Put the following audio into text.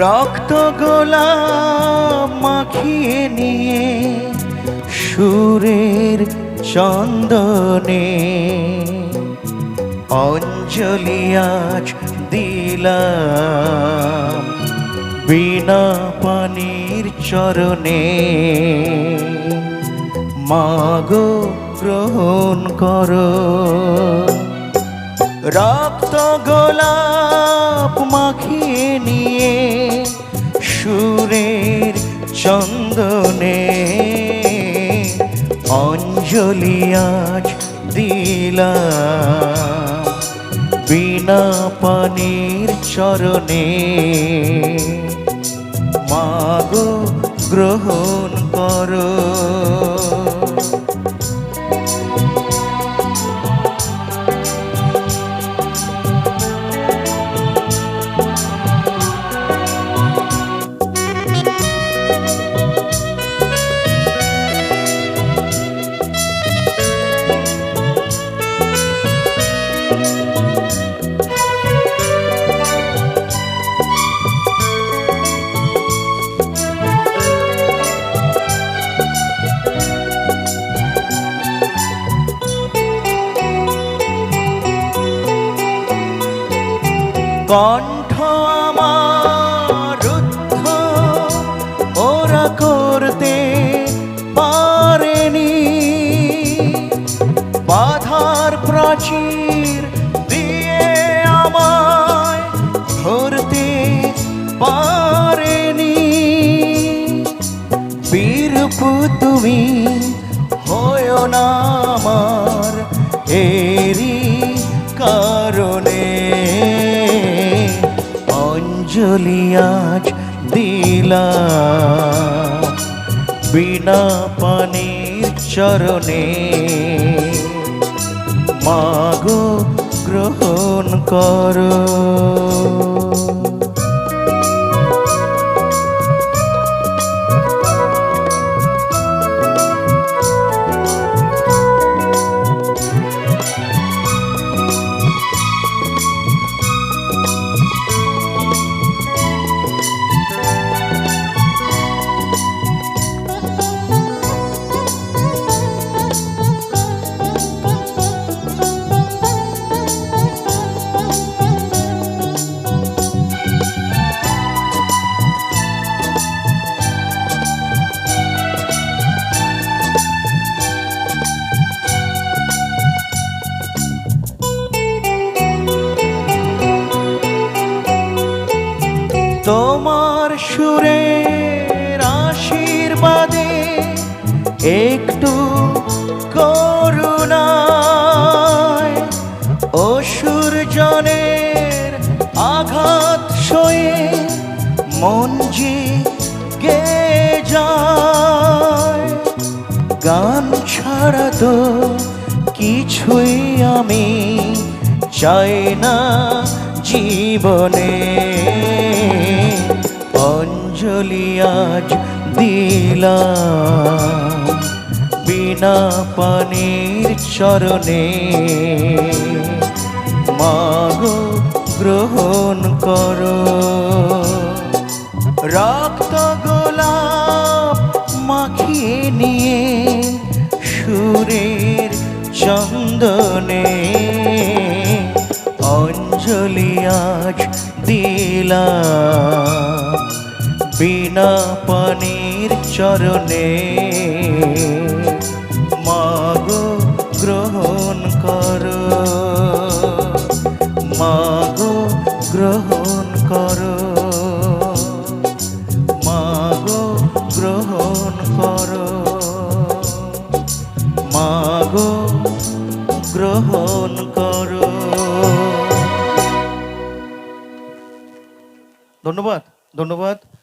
রক্ত গোলাপ মাখিয়ে নিয়ে সুরের চন্দনে অঞ্জলি আজ দিলাম বিনা পানির চরণে। মাগো, গ্রহণ করো। রক্ত গোলাপ মাখিয়ে নিয়ে সুরের চন্দনে অঞ্জলি আজ দিলাম। বিনা পানির চরণে মাগো গ্রহণ করো। কণ্ঠ আমার রুদ্ধ, ওরা করতে পারেনি। বাধার প্রাচীর দিয়ে আমায় ধরতে পারেনি। বীরপু, তুমি হয় না আমার এরি অঞ্জলি আজ দিলা বিনা পানির চরণে মাগো গ্রহণ করো। তোমার সুরের আশীর্বাদে একটু করুণায় অসুর জনের আঘাত সয়ে মন গে যায়। গান ছাড়া তো কিছুই আমি চাই না জীবনে। অঞ্জলি আজ দিলাম। বিনা পানির চরণে মাগো গ্রহণ করো। রক্ত গোলাপ মাখিয়ে নিয়ে সুরের চন্দনে অঞ্জলি আজ দিলাম। বিনা পানির চরণে। মাগো, গ্রহণ করো। মাগো, গ্রহণ করো। মাগো, গ্রহণ করো। মাগো, গ্রহণ করো। ধন্যবাদ ধন্যবাদ।